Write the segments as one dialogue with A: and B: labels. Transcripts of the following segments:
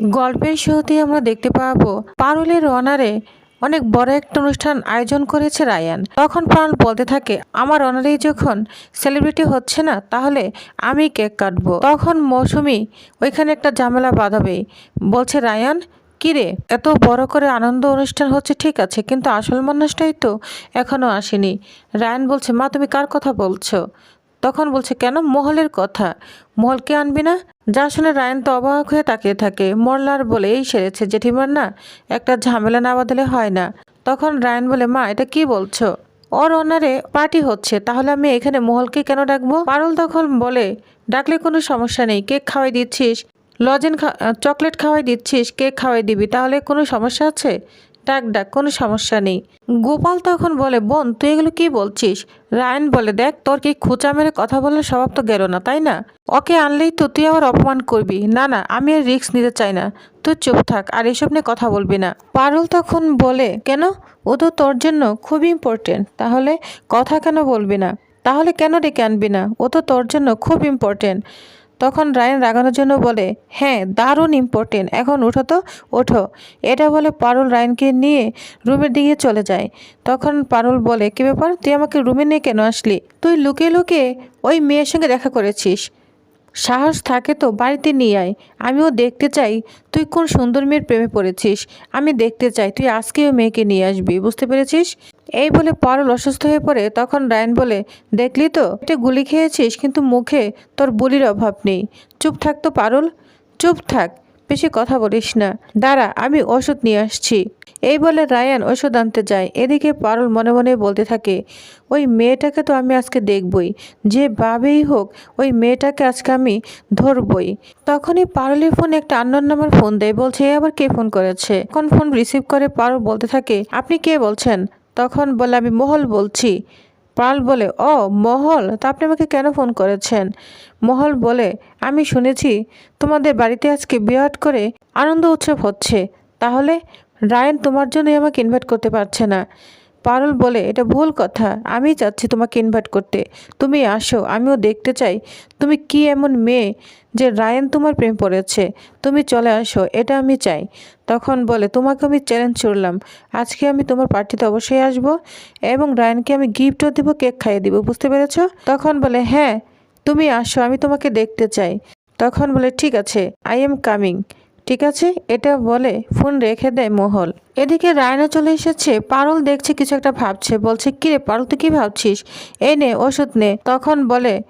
A: গল্পের শুরুতেই আমরা দেখতে পাবো পারুলের অনারে অনেক বড় একটা অনুষ্ঠান আয়োজন করেছে রায়ান। তখন পারুল বলতে থাকে, আমার অনারেই যখন সেলিব্রিটি হচ্ছে না, তাহলে আমি কেক কাটবো। তখন মৌসুমি ওইখানে একটা ঝামেলা বাঁধাবে। বলছে, রায়ান, কিরে, এত বড় করে আনন্দ অনুষ্ঠান হচ্ছে, ঠিক আছে, কিন্তু আসল মানুষটাই তো এখনও আসেনি। রায়ান বলছে, মা, তুমি কার কথা বলছো? তখন বলছে, কেন? মহলের কথা। মহলকে আনবি না? যা শুনে রায়ন তো অবাক হয়ে তাকিয়ে থাকে। মরলার এই সেরেছে, জেঠিমার না, একটা ঝামেলা না বাদলে হয় না। তখন রায়ন বলে, মা, এটা কি বলছো? ওর অনারে পার্টি হচ্ছে, তাহলে আমি এখানে মহলকে কেন ডাকবো? পারুল তখন বলে, ডাকলে কোনো সমস্যা নেই। কেক খাওয়াই দিচ্ছিস, লজেন চকলেট খাওয়াই দিচ্ছিস, কেক খাওয়াই দিবি, তাহলে কোনো সমস্যা আছে? ডাক ডাক, কোনো সমস্যা নেই। গোপাল তখন বলে, বোন, তুই এগুলো কি বলছিস? রায়ন বলে, দেখ, তোর কি খোঁচা মেরে কথা বলার স্বভাব তো গেল না, তাই না? ওকে আনলেই তো তুই আবার অপমান করবি। না না, আমি আর রিস্ক নিতে চাই না। তুই চুপ থাক, আর এসব নিয়ে কথা বলবি না। পারুল তখন বলে, কেন? ও তো তোর জন্য খুব ইম্পর্টেন্ট তাহলে কথা কেন বলবি না? তাহলে কেন ডেকে আনবি না? ও তো তোর জন্য খুব ইম্পর্টেন্ট তখন রায়ন রাগানোর জন্য বলে হ্যাঁ দারুণ ইম্পর্টেন্ট এখন ওঠো তো, ওঠো। এটা বলে পারুল রায়নকে নিয়ে রুমের দিকে চলে যায়। তখন পারুল বলে, কী ব্যাপার? তুই আমাকে রুমে নিয়ে কেন আসলি? তুই লুকিয়ে লুকিয়ে ওই মেয়ের সঙ্গে দেখা করেছিস। সাহস থাকে তো বাড়িতে নিয়ে আয়। আমিও দেখতে চাই তুই কোন সুন্দর মেয়ের প্রেমে পড়েছিস। আমি দেখতে চাই তুই আজকে ওই মেয়েকে নিয়ে আসবি, বুঝতে পেরেছিস? এই বলে পারল অসুস্থ হয়ে পড়ে। তখন রায়ন বলে, দেখলি তো এটা গুলি খেয়েছিস, কিন্তু মুখে তোর বুলির অভাব নেই। চুপ থাক তো পারুল। চুপ থাক। বেশি কথা বলিস না। দাঁড়া, আমি ওষুধ নিয়ে আসছি। এই বলে রায়ান ওষুধ আনতে যায়। এদিকে পারুল মনে মনে বলতে থাকে, ওই মেয়েটাকে তো আমি আজকে দেখবই। যে ভাবেই হোক, ওই মেয়েটাকে আজকে আমি ধরবই। তখনই পারুলের ফোন একটা আন্নার নাম্বার ফোন দেয়। বলছে, এ আবার কে ফোন করেছে? কোন ফোন রিসিভ করে পারুল বলতে থাকে, আপনি কে বলছেন? তখন বলে, আমি মহল বলছি। পাল বলে, ও, মহল, তা আপনি আমাকে কেন ফোন করেছেন? মহল বলে, আমি শুনেছি তোমাদের বাড়িতে আজকে বিরাট করে আনন্দ উৎসব হচ্ছে। তাহলে রায়ন তোমার জন্যই আমাকে ইনভাইট করতে পারছে না। পারুল বলে, এটা ভুল কথা। আমি চাচ্ছি তোমাকে ইনভাইট করতে। তুমি আসো, আমিও দেখতে চাই। তুমি কি এমন মেয়ে যে রায়ন তোমার প্রেম পড়েছে? তুমি চলে আসো, এটা আমি চাই। তখন বলে, তোমাকে আমি চ্যালেঞ্জ করলাম। আজকে আমি তোমার পার্টিতে অবশ্যই আসব এবং রায়নকে আমি গিফটও দিব কেক খাইয়ে দিব, বুঝতে পেরেছ? তখন বলে হ্যাঁ তুমি আসো, আমি তোমাকে দেখতে চাই। তখন বলে, ঠিক আছে আই এম কামিং ঠিক আছে? এটা বলে ফোন রেখে দেয় মহল। এদিকে রায়না চলে এসেছে। পারুল দেখছে কিছু একটা ভাবছে। বলছে, কিরে পারুল, তুই কি ভাবছিস? এই নে, ওষুধ নে। তখন বলে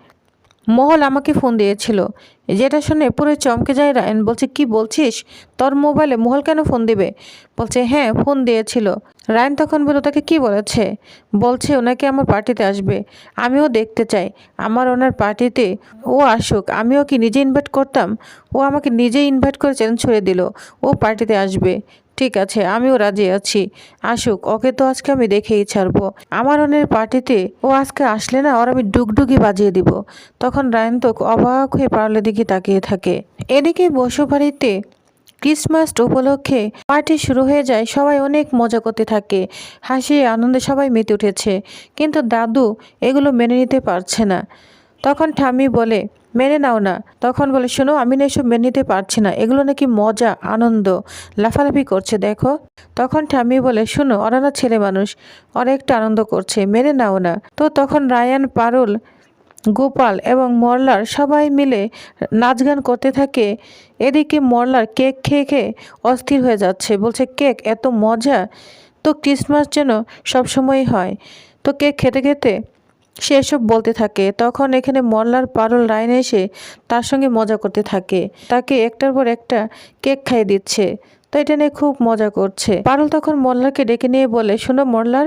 A: মহল আমাকে ফোন দিয়েছিল। যেটা শুনে পুরো চমকে যায় রায়ন। বলছে, কি বলছিস? তোর মোবাইলে মহল কেন ফোন দিবে? বলছে হ্যাঁ ফোন দিয়েছিল। রায়ন তখন বলে তাকে কি বলেছে? বলছে, ওনাকে আমার পার্টিতে আসবে। আমিও দেখতে চাই। আমার ওনার পার্টিতে ও আসুক। আমিও কি নিজে ইনভাইট করতাম? ও আমাকে নিজে ইনভাইট করে চ্যালেঞ্জ ছুড়ে দিল। ও পার্টিতে আসবে। ঠিক আছে, আমিও রাজি আছি। আসুক, ওকে তো আজকে আমি দেখেই ছাড়বো। আমার অনের পার্টিতে ও আজকে আসলে না, ওর আমি ডুগডুগি বাজিয়ে দিব। তখন রায়ন তো অবাক হয়ে পারলে দিকে তাকিয়ে থাকে। এদিকে বসু বাড়িতে, ক্রিসমাস উপলক্ষে পার্টি শুরু হয়ে যায়, সবাই অনেক মজা করতে থাকে। হাসি, আনন্দে সবাই মেতে উঠেছে। কিন্তু দাদু এগুলো মেনে নিতে পারছে না। তখন ঠাম্মি বলে মেনে নাও না। তখন বলে, শোনো, আমি না এসব মেনে নিতে পারছি না। এগুলো নাকি মজা, আনন্দ, লাফালাফি করছে, দেখো। তখন ঠাম্মি বলে, শোনো ওরা না ছেলে মানুষ ওরা আনন্দ করছে, মেনে নাও না। তো তখন রায়ান, পারুল, গোপাল এবং মরলার সবাই মিলে নাচ গান করতে থাকে। এদিকে মরলার কেক খেয়ে খেয়ে অস্থির হয়ে যাচ্ছে। বলছে, কেক, এত মজা! তো ক্রিসমাস যেন সবসময়ই হয়। তো কেক খেতে খেতে সে এসব বলতে থাকে। তখন এখানে মল্লার পারুল রায়ন এসে তার সঙ্গে মজা করতে থাকে। তাকে একটার পর একটা কেক খাইয়ে দিচ্ছে। তো এটা নিয়ে খুব মজা করছে। পারুল তখন মোল্লারকে ডেকে নিয়ে বলে, শোনো মল্লার,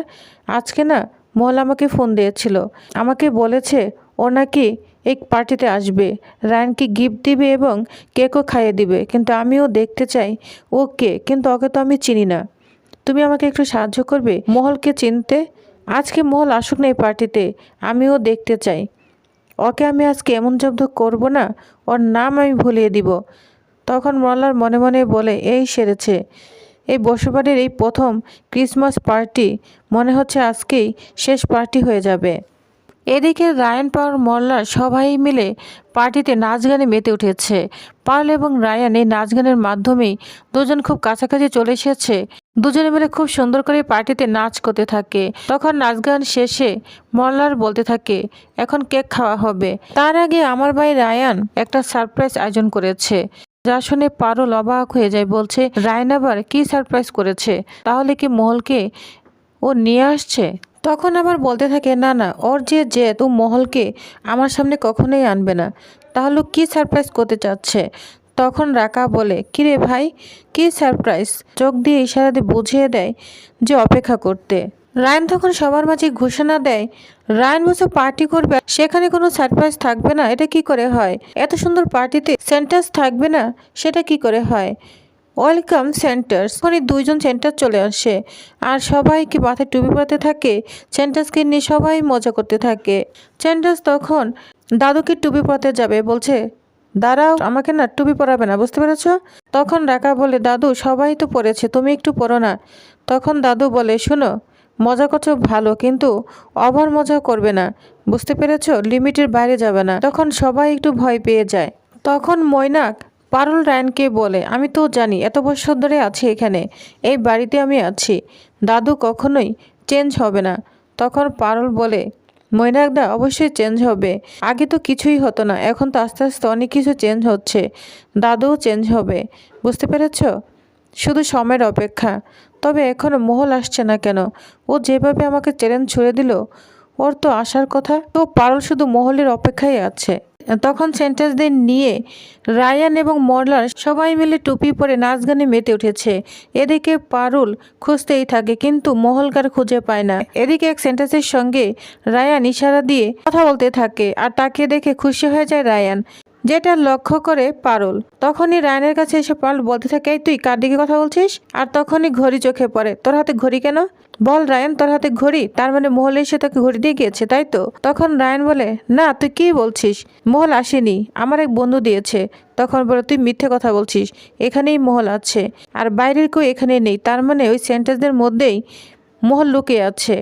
A: আজকে না মোল্লা আমাকে ফোন দিয়েছিল। আমাকে বলেছে ও নাকি এই পার্টিতে আসবে। রায়নকে গিফট দিবে এবং কেকও খাইয়ে দিবে। কিন্তু আমিও দেখতে চাই ও কে, কিন্তু ওকে তো আমি চিনি না। তুমি আমাকে একটু সাহায্য করবে মহলকে চিনতে? আজকে মহল আসুক না এই পার্টিতে, আমিও দেখতে চাই। ওকে আমি আজকে এমন জব্দ করব না, ওর নাম আমি ভুলিয়ে দিব। তখন মল্লার মনে মনে বলে, এই সেরেছে। এই বসবাড়ির এই প্রথম ক্রিসমাস পার্টি মনে হচ্ছে আজকেই শেষ পার্টি হয়ে যাবে। এদিকে রায়ান পাওয়ার মল্লার সবাই মিলে পার্টিতে নাচ গানে মেতে উঠেছে। পার্ল এবং রায়ান এই নাচ গানের মাধ্যমেই দুজন খুব কাছাকাছি চলে এসেছে। দুজনে মিলে খুব সুন্দর করে পার্টিতে নাচ করতে থাকে। তখন নাচ গান শেষে মল্লার বলতে থাকে, এখন কেক খাওয়া হবে। তার আগে আমার ভাই রায়ান একটা সারপ্রাইজ আয়োজন করেছে। যা শুনে পারো লবাক হয়ে যায়, বলছে, রায়ন আবার কি সারপ্রাইজ করেছে? তাহলে কি মহলকে ও নিয়ে আসছে? তখন আবার বলতে থাকে, না না, ওর যে জেদ ও মহলকে আমার সামনে কখনোই আনবে না, তাহলে কি সারপ্রাইজ করতে চাচ্ছে? তখন রাকা বলে, কিরে ভাই, কি সারপ্রাইজ চোখ দিয়ে ইশারা দিয়ে বুঝিয়ে দেয় যে অপেক্ষা করতে। রায়ন তখন সবার মাঝে ঘোষণা দেয়, রায়ন বসে পার্টি করবে, সেখানে কোনো সারপ্রাইজ থাকবে না, এটা কি করে হয়? এত সুন্দর পার্টিতে সেন্টার্স থাকবে না, সেটা কি করে হয়? Welcome centres. ওখানে দুইজন সেন্টার চলে আসে আর সবাইকে মাথায় টুপি পরাতে থাকে। সেন্টার্সকে নিয়ে সবাই মজা করতে থাকে। সেন্টার্স তখন দাদুকে টুপি পরাতে যাবে। বলছে, দাঁড়াও, আমাকে না টুপি পরাবে না, বুঝতে পেরেছ? তখন রাকা বলে, দাদু, সবাই তো পড়েছে তুমি একটু পড়ো না। তখন দাদু বলে, শোনো, মজা করছ ভালো, কিন্তু ওভার মজা করবে না, বুঝতে পেরেছ? লিমিটের বাইরে যাবে না। তখন সবাই একটু ভয় পেয়ে যায়। তখন মৈনাক পারুল রায়নকে বলে, আমি তো জানি, এত বছর ধরে আছি এখানে, এই বাড়িতে আমি আছি, দাদু কখনোই চেঞ্জ হবে না। তখন পারুল বলে মৈনাকদা অবশ্যই চেঞ্জ হবে, আগে তো কিছুই হতো না, এখন তো আস্তে আস্তে অনেক কিছু চেঞ্জ হচ্ছে, দাদুও চেঞ্জ হবে, বুঝতে পেরেছ? শুধু সময়ের অপেক্ষা, তবে এখনও মহল আসছে না কেন, ও যেভাবে আমাকে চ্যালেঞ্জ ছুড়ে দিল ওর তো আসার কথা। তো পারল শুধু মহলের অপেক্ষায় আছে। তখন সেন্টেন্সদের নিয়ে রায়ান এবং মরলার সবাই মিলে টুপি পরে নাচ গানে মেতে উঠেছে। এদিকে পারুল খুঁজতেই থাকে, কিন্তু মহলকার খুঁজে পায় না। এদিকে এক সেন্টেন্সের সঙ্গে রায়ান ইশারা দিয়ে কথা বলতে থাকে, আর তাকে দেখে খুশি হয়ে যায় রায়ান। যেটা লক্ষ্য করে পারুল। তখনই রায়নের কাছে এসে পারুল বলতে থাকে তুই কার দিকে কথা বলছিস? আর তখনই ঘড়ি চোখে পড়ে। তোর হাতে ঘড়ি কেন? বল রায়ান, তোর হাতে ঘড়ি। তার মানে মহল এসে তোকে ঘড়ি দিয়ে গিয়েছে, তাই তো? তখন রায়ান বলে, না, তুই কি বলছিস? মহল আসেনি, আমার এক বন্ধু দিয়েছে। তখন বলে, তুই মিথ্যে কথা বলছিস, এখানেই মহল আছে, আর বাইরের কেউ এখানে নেই। তার মানে ওই সেন্টেন্সদের মধ্যেই মহল লুকিয়ে আছে।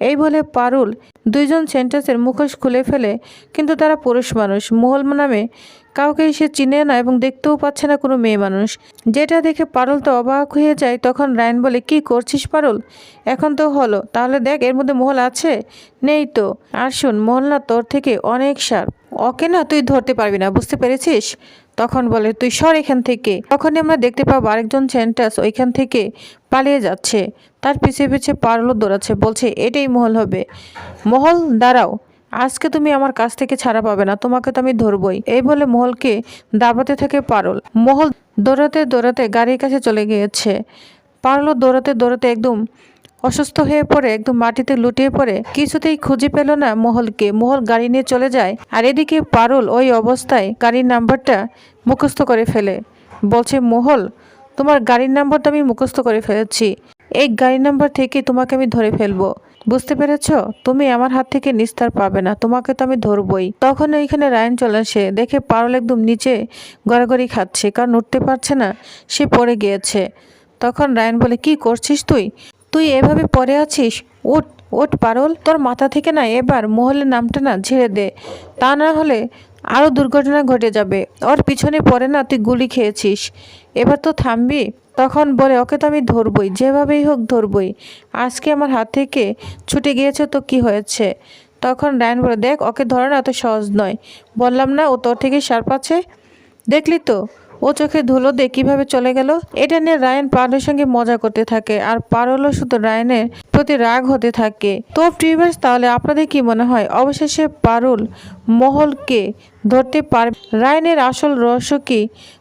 A: এই বলে পারুল দুইজন সেন্টেন্সের মুখোশ খুলে ফেলে, কিন্তু তারা পুরুষ মানুষ। মোহল নামে কাউকে সে চিনে না এবং দেখতেও পাচ্ছে না কোনো মেয়ে মানুষ। যেটা দেখে পারুল তো অবাক হয়ে যায়। তখন রায়ন বলে, কি করছিস পারুল? এখন তো হলো। তাহলে দেখ, এর মধ্যে মহল আছে? নেই তো। আর শুন মহল না তোর থেকে অনেক সার ওকে না তুই ধরতে পারবি না, বুঝতে পেরেছিস? তখন বলে, তুই সর এখান থেকে। তখনই আমরা দেখতে পাবো আরেকজন সেন্টাস ওইখান থেকে পালিয়ে যাচ্ছে। তার পিছে পিছে পারল দৌড়াচ্ছে, বলছে, এটাই মহল হবে। মহল, দাঁড়াও। আজকে তুমি আমার কাছ থেকে ছাড়া পাবে না, তোমাকে তো আমি ধরবই। এই বলে মহলকে দাবাতে থাকে পারল। মহল দৌড়াতে দৌড়াতে গাড়ির কাছে চলে গিয়েছে। পারল দৌড়াতে দৌড়াতে একদম অসুস্থ হয়ে পড়ে, একদম মাটিতে লুটিয়ে পড়ে, কিছুতেই খুঁজে পেল না মহলকে। মহল গাড়ি নিয়ে চলে যায় আর এদিকে পারুল ওই অবস্থায় গাড়ির নাম্বারটা মুখস্থ করে ফেলে। বলছে, মহল, তোমার গাড়ির নাম্বারটা আমি মুখস্থ করে ফেলেছি। এই গাড়ি নাম্বার থেকে তোমাকে আমি ধরে ফেলব। বুঝতে পেরেছ? তুমি আমার হাত থেকে নিস্তার পাবে না। তোমাকে তো আমি ধরবই। তখন ওইখানে রায়ন চলে আসে। দেখে পারল একদম নিচে গড়াগড়ি খাচ্ছে। কারণ উঠতে পারছে না, সে পড়ে গিয়েছে। তখন রায়ন বলে, কি করছিস তুই? তুই এভাবে পড়ে আছিস? উঠ উঠ পারল। তোর মাথা থেকে না এবার মহলের নামটা না ঝেড়ে দে। তা না হলে আরও দুর্ঘটনা ঘটে যাবে। ওর পিছনে পড়ে না তুই গুলি খেয়েছিস। এবার তো থামবি। তখন বলে, ওকে তো আমি ধরবই। যেভাবেই হোক ধরবই। আজকে আমার হাত থেকে ছুটে গিয়েছে তো কি হয়েছে? তখন রায়ন বলে, দেখ, ওকে ধরা না অত সহজ নয়। বললাম না ও তোর থেকে সার্প আছে দেখলি তো? ও চোখে ধুলো দিয়ে কীভাবে চলে গেল, এটা নিয়ে রায়ন পারুলের সঙ্গে মজা করতে থাকে আর পারুলও শুধু রায়নের প্রতি রাগ হতে থাকে। তো টিউবার্স তাহলে আপনাদের কি মনে হয়? অবশেষে পারুল মহলকে ধরতে পারবে রায়নের আসল রহস্য কি?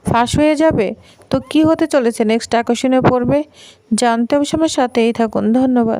A: ফাঁস হয়ে যাবে? তো কি হতে চলেছে? নেক্সট আকর্ষণীয় পড়বে জানতে অবশ্য আমার সাথেই থাকুন। ধন্যবাদ।